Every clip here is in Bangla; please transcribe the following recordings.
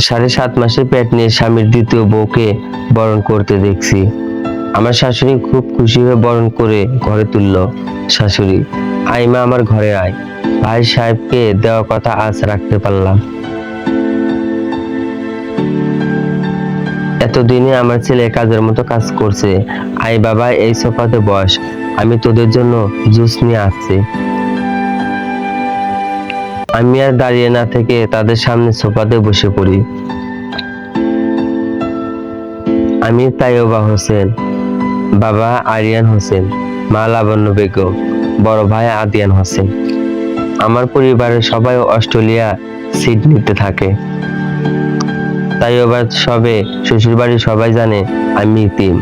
সাড়ে সাত মাসের পেট নিয়ে স্বামীর দ্বিতীয় বউকে বরণ করতে দেখছি। আমার শাশুড়ি খুব খুশি হয়ে বরণ করে ঘরে তুললো। শাশুড়ি, আইমা আমার ঘরে আয়। ভাই সাহেবকে দেওয়া কথা আজ রাখতে পারলাম। এতদিনে আমার ছেলে কাজের মতো কাজ করছে। আই বাবা, এই সোফাতে বস। আমি তোদের জন্য জুস নিয়ে আসছি। আমি আর দাঁড়িয়ে না থেকে তাদের সামনে সোফাতে বসে পড়ি। আমি তাইয়বা হোসেন, বাবা আরিয়ান হোসেন, মা লাবণ্য বেগম, বড় ভাই আদিয়ান হোসেন। আমার পরিবারের সবাই অস্ট্রেলিয়া সিডনিতে থাকে। তাই এবার সবে শ্বশুর বাড়ির সবাই জানে আমি ইতিম।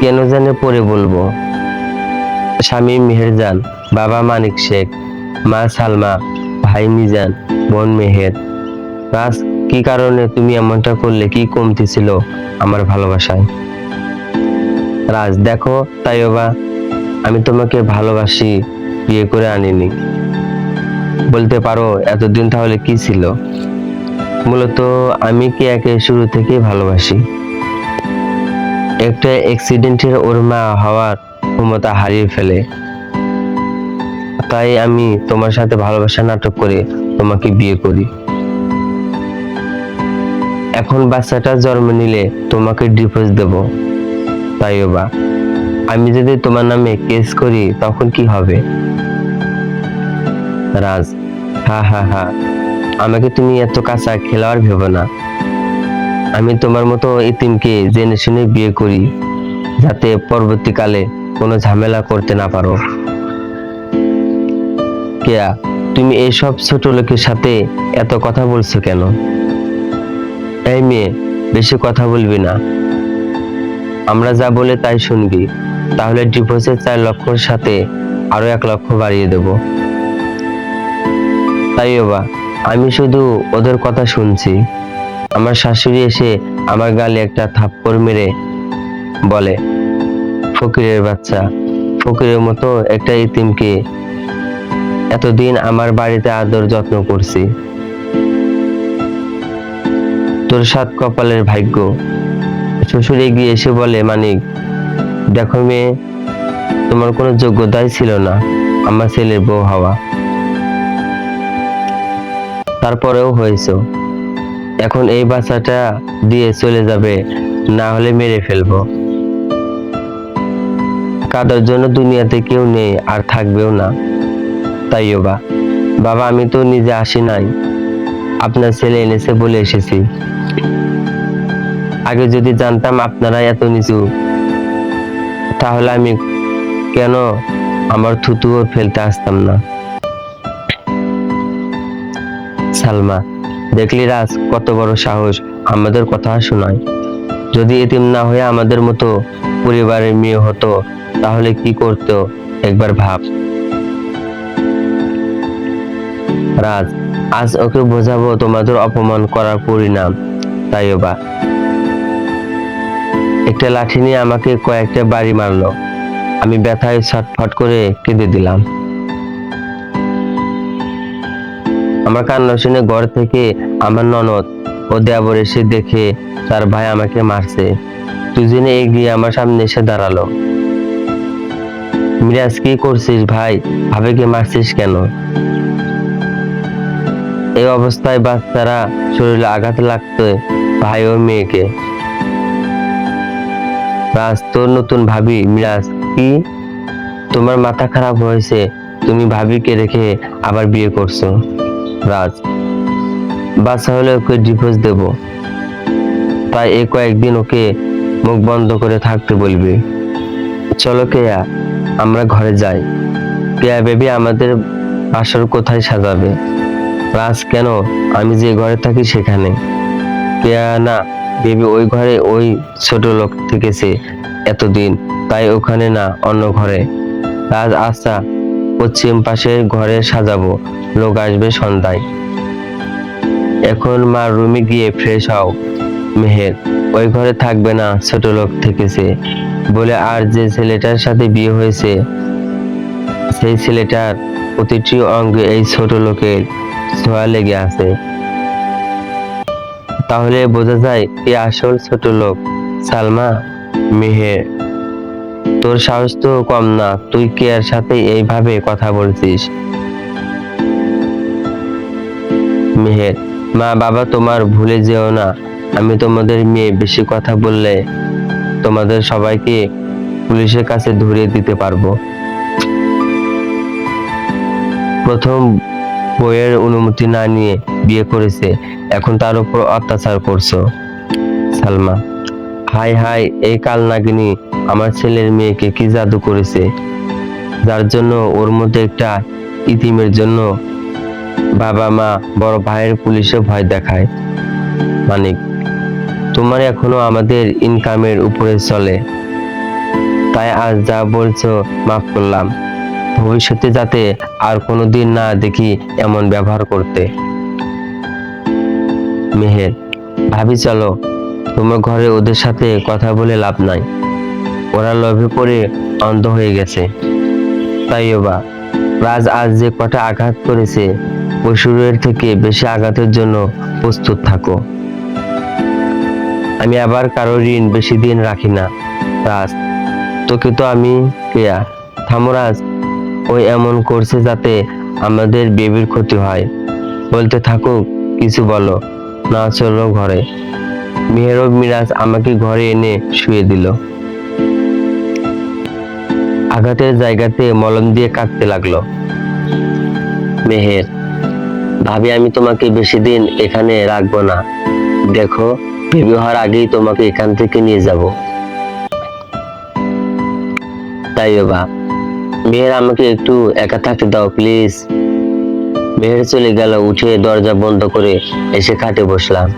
কেন জানে পরে বলব। স্বামী মেহেরজান বাবা মানিক শেখ মা সালমা, ভাই মিজান, বোন মেহের রাজ, কি কারণে তুমি এমনটা করলে? কি কমতি ছিল আমার ভালোবাসায়? রাজ, দেখো, তাই তাইবা আমি তোমাকে ভালোবাসি, বিয়ে করে আনিনি। বলতে পারো, এতদিন তাহলে কি ছিল? মূলত আমি কি একে শুরু থেকেই ভালোবাসি? একটা অ্যাক্সিডেন্টের ওর মা হওয়ার ক্ষমতা হারিয়ে ফেলে। তাই আমি তোমার সাথে ভালোবাসা নাটক করে তোমাকে বিয়ে করি। এখন বাচ্চাটা জন্ম নিলে তোমাকে ডিভোর্স দেব। তাইও বা, আমি যদি তোমার নামে কেস করি তখন কি হবে? রাজ, হা হা হা, আমাকে তুমি এত কাঁচা খেলোয়াড় ভেবো না। আমি তোমার মতো ইতিমকে জেনে শুনে বিয়ে করি, যাতে পরবর্তীকালে কোনো ঝামেলা করতে না পারো। কেয়া, তুমি এইসব ছোট লোকের সাথে এত কথা বলছো কেন? এই মেয়ে, বেশি কথা বলবি না। আমরা যা বলে তাই শুনবি। তাহলে ডিভোর্সের চার লক্ষর সাথে আরও এক লক্ষ বাড়িয়ে দেব। তাই বাবা, আমি শুধু ওদের কথা শুনছি। আমার শাশুড়ি এসে আমার গালে একটা থাপ্পড় মেরে বলে, ফকিরের বাচ্চা, ফকিরের মতো একটা ইতিমকে এতদিন আমার বাড়িতে আদর যত্ন করছি। তোর সাত কপালের ভাগ্য। শ্বশুর এগিয়ে এসে বলে, মানিক, দেখো মেয়ে, তোমার কোনো যোগ্যতাই ছিল না, আমার ছেলের বউ হওয়া। তারপরেও হয়েছে। এখন এই বাচ্চাটা দিয়ে চলে যাবে, না হলে মেরে ফেলব। কাদার জন্য দুনিয়াতে কেউ নেই, আর থাকবেও না। তাইও বা বাবা, আমি তো নিজে আসি নাই। আপনার ছেলে এনেছে বলে এসেছি। আগে যদি জানতাম আপনারা এত নিচু, তাহলে আমি কেন আমার থুতুও ফেলতে আসতাম না? সালমা, দেখলি রাজ, কত বড় সাহস আমাদের কথা শোনায়। যদি এতিম না হয়ে আমাদের মতো পরিবারের মেয়ে হতো, তাহলে কি করতো? একবার ভাব। রাজ, আজ ওকে বোঝাবো তোমাদের অপমান করার পরিণাম। তাই বা একটা লাঠি নিয়ে আমাকে কয়েকটা বাড়ি মারলো। আমি ব্যথায় ছটফট করে কেঁদে দিলাম। আমার কান্না শুনে ঘর থেকে আমার ননদ ও দেবর এসে দেখে তার ভাই আমাকে মারছে। দুজনে এগিয়ে আমার সামনে এসে দাঁড়াল। মিরাজ, কি করছিস ভাই? ভাবিকে মারছিস কেন? এই অবস্থায় বাচ্চারা শরীরে আঘাত লাগতো ভাই ও মেয়েকে। রাজ, তোর নতুন ভাবি মিরাজ, কি? তোমার মাথা খারাপ হয়েছে, তুমি ভাবিকে রেখে আবার বিয়ে করছ। রাজ, বাচ্চা হলে ওকে ডিভোর্স দেব। তাই এ কয়েকদিন ওকে মুখ বন্ধ করে থাকতে বলবি। চলো কেয়া, আমরা ঘরে যাই। কেয়া বেবি আমাদের বাসর কোথায় সাজাবে? রাজ কেন আমি যে ঘরে থাকি সেখানে? না বেবি ওই ঘরে ওই ছোট লোক থেকেছে এতদিন, তাই ওখানে না, অন্য ঘরে। রাজ আচ্ছা পশ্চিম পাশের ঘরে সাজাবো, লোক আসবে সন্ধ্যায়। এখন মা রুমে গিয়ে ফ্রেশ হও, মেহের। ওই ঘরে থাকবে না, ছোট লোক থেকেছে। বলে আর যে ছেলেটার সাথে বিয়ে হয়েছে, সেই ছেলেটার প্রতিটি অঙ্গে এই ছোট লোকের ছোঁয়া লেগে আছে। তাহলে বোঝা যায় কে আসল ছোট লোক। সালমা মেহের তোর সাহস তো কম না, তুই কে এর সাথে এইভাবে কথা বলছিস? মেহের মা বাবা তোমার ভুলে যেও না, আমি তোমাদের মেয়ে, বেশি কথা বললে তোমাদের সবাইকে পুলিশের কাছে ধরিয়ে দিতে পারব। প্রথম বইয়ের অনুমতি না নিয়ে বিয়ে করেছে। এখন তার উপর অত্যাচার করছ। সালমা, হাই হাই, এই কাল নাগিনী আমার ছেলের মেয়েকে কি জাদু করেছে? যার জন্য ওর মধ্যে একটা ইতিমের জন্য বাবা মা বড় ভাইয়ের পুলিশে ভয় দেখায়। মানিক, তোমার এখনও আমাদের ইনকামের উপরে চলে। তাই আজ যা বলছো মাফ করলাম। ভবিষ্যতে যাতে আর কোনোদিন না দেখি এমন ব্যবহার করতে। মেহের, ভাবি, চলো। তোমার ঘরে ওদের সাথে কথা বলে লাভ নাই। ওরা লোভে পড়ে অন্ধ হয়ে গেছে। তাই বা রাজ আজ যে কটা আঘাত করেছে পশুরের থেকে বেশি আঘাতের জন্য প্রস্তুত থাকো। আমি আবার কারও ঋণ বেশি দিন রাখি না, রাজ। তোকে তো আমি কেয়া থামরাজ ওই এমন করছে যাতে আমাদের বেবির ক্ষতি হয়। বলতে থাকুক কিছু বলো। না চলো ঘরে। মেহেরব মিরাজ আমাকে ঘরে এনে শুয়ে দিল। আঘাতের জায়গাতে মলম দিয়ে কাটতে লাগল। মেহের, ভাবি আমি তোমাকে বেশি দিন এখানে রাখব না। দেখো, বেবি হওয়ার আগেই তোমাকে এখান থেকে নিয়ে যাব। তাই বাবা মেহের আমাকে একটু একা থাকতে দাও প্লিজ মেহের চলে গেল, উঠে দরজা বন্ধ করে এসে খাটে বসলাম।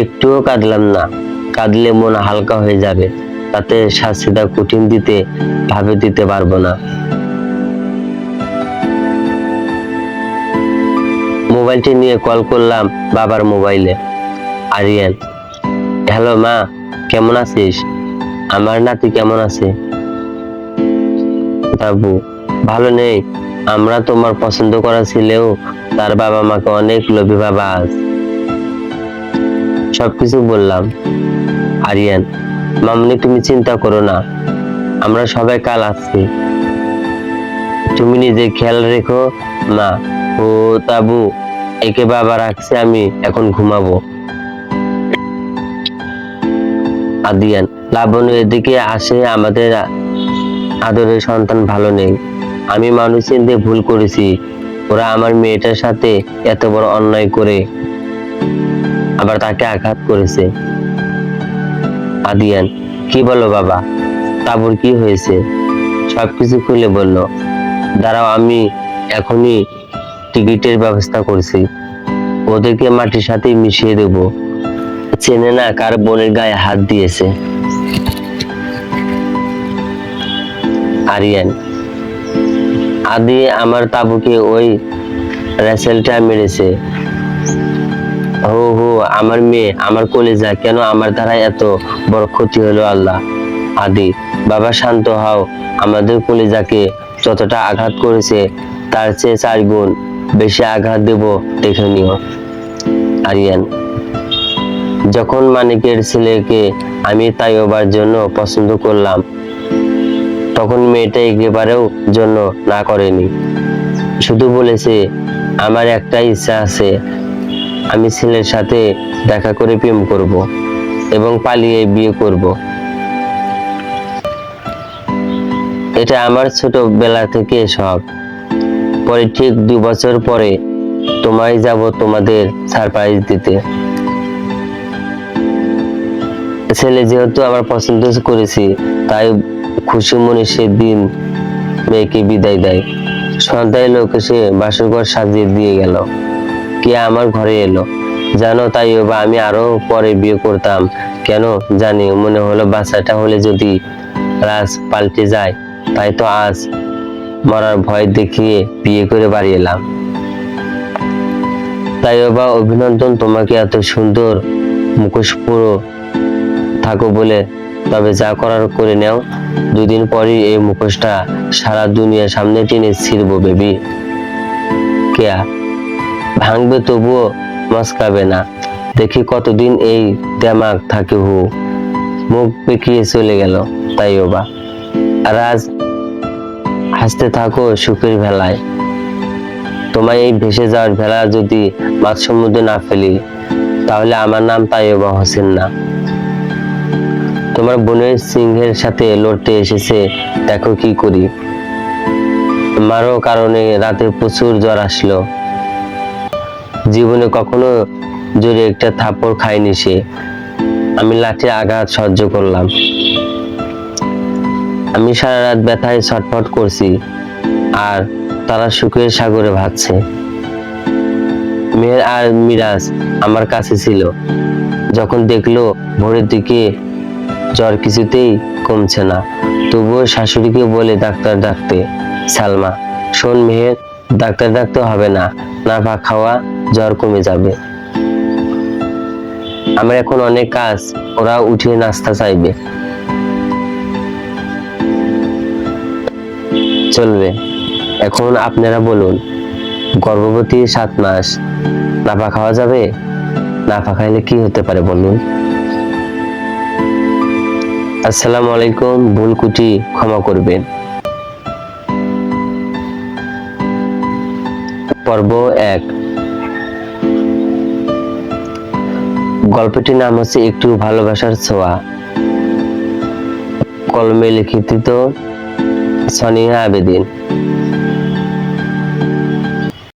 একটুও কাঁদলাম না। কাঁদলে মন হালকা হয়ে যাবে, তাতে শাস্তিটা কঠিন দিতে, ভাবে দিতে পারব না। মোবাইলটি নিয়ে কল করলাম বাবার মোবাইলে। আরিয়ান, হ্যালো মা, কেমন আছিস? আমার নাতি কেমন আছে? বাবু ভালো নেই। আমরা তোমার পছন্দ করা ছিলেও তার বাবা মাকে অনেক লোভী বাবা আজ। সবকিছু বললাম। আরিয়ান, মামনি তুমি চিন্তা করো না। আমরা সবাই কাল আসছি। তুমি নিজে খেয়াল রেখো। মা, ও তাবু, একে বাবা রাখছে আমি, এখন ঘুমাবো। আদিয়ান, লাবণ্য এদিকে আসে আমাদের আদরের সন্তান ভালো নেই। আমি মানুষ চিনতে ভুল করেছি। ওরা আমার মেয়েটার সাথে এত বড় অন্যায় করে। আবার তাকে আঘাত করেছে। আদিয়ান, কি বলো বাবা? তাবুর কি হয়েছে? সবকিছু খুলে বলল, দাঁড়াও, আমি এখনই টিকিটের ব্যবস্থা করছি। ওদেরকে মাটির সাথে মিশিয়ে দেব। চেনে না কার বোনের গায়ে হাত দিয়েছে? আরিয়ান। আদি আমার তাবুকে ওই রেসেলটা মেরেছে। হো হো, আমার মেয়ে, আমার কলেজা, কেন আমার দ্বারা এত বড় ক্ষতি হলো আল্লাহ? আদি, বাবা, শান্ত হও। আমাদের কলেজাকে যতটা আঘাত করেছে, তার চেয়ে চার গুণ বেশি আঘাত দেব দেখে নিও। আরিয়ান, যখন মানিকের ছেলেকে আমি তাইবার জন্য পছন্দ করলাম তখন মেয়েটা একেবারেও জন্য না করেনি। শুধু বলেছে, আমার একটা ইচ্ছা আছে। আমি ছেলের সাথে দেখা করে প্রেম করব এবং পালিয়ে বিয়ে করব। এটা আমার ছোটবেলা থেকে শখ। পরে ঠিক দুই বছর পরে তোমায় যাব তোমাদের সারপ্রাইজ দিতে। ছেলে যেহেতু আমার পছন্দ করেছি, তাই খুশি মনে সে দিন মেয়েকে বিদায় দেয়। সন্ধ্যায় লোক এসে বাসরঘর সাজিয়ে দিয়ে গেল। কে আমার ঘরে এলো? জানো তাই বা আমি আরও পরে বিয়ে করতাম। কেন জানি, মনে হলো বাচ্চাটা হলে যদি রাজ পাল্টে যায়, তাই তো আজ মরার ভয় দেখিয়ে বিয়ে করে বাড়ি এলাম। তাই বা, অভিনন্দন, তোমাকে এত সুন্দর মুখোশ পুরো থাকো বলে তবে যা করার করে নাও। দুদিন পরই এই মুখোশটা সারা দুনিয়ার সামনে টেনে ছিড়ব, বেবি। কেয়া, ভাঙবে তবুও মস্কাবে না। দেখি কতদিন এই দেমাগ থাকে হু। মুখ বেঁকিয়ে চলে গেল তাইও বা আর আজ হাসতে থাকো সুখের ভেলায়। তোমায় এই ভেসে যাওয়ার ভেলা যদি মাঝ সমুদ্রে না ফেলি, তাহলে আমার নাম তাই তাইবা হোসেন না। তোমার বোনের সিংহের সাথে লড়তে এসেছে, দেখো কি করি। মারও কারণে রাতে প্রচুর জ্বর আসলো। জীবনে কখনো জোরে একটা থাপড় খায়নি সে। আমি লাঠি আঘাত সহ্য করলাম। আমি সারা রাত ব্যথায় ছটফট করছি, আর তারা সুখের সাগরে ভাসছে। মেয়ের আর মিরাজ আমার কাছে ছিল। যখন দেখল ভোরের দিকে জ্বর কিছুতেই কমছে না। তবুও শাশুড়িকে বলে ডাক্তার ডাকতে, সালমা, শোন মেহের, ডাক্তার ডাকতে হবে না না ভা খাওয়া জ্বর কমে যাবে। আমার এখন অনেক কাজ, ওরা উঠে নাস্তা চাইবে। চলবে। এখন আপনারা বলুন, গর্ভবতী সাত মাস নাফা খাওয়া যাবে? নাফা খাইলে কি হতে পারে বলুন? আসসালামু আলাইকুম, ভুল কুটি ক্ষমা করবেন। পর্ব এক। গল্পটির নাম হচ্ছে একটু ভালোবাসার ছোঁয়া। কলমে লিখিত সনিয়া আবেদিন।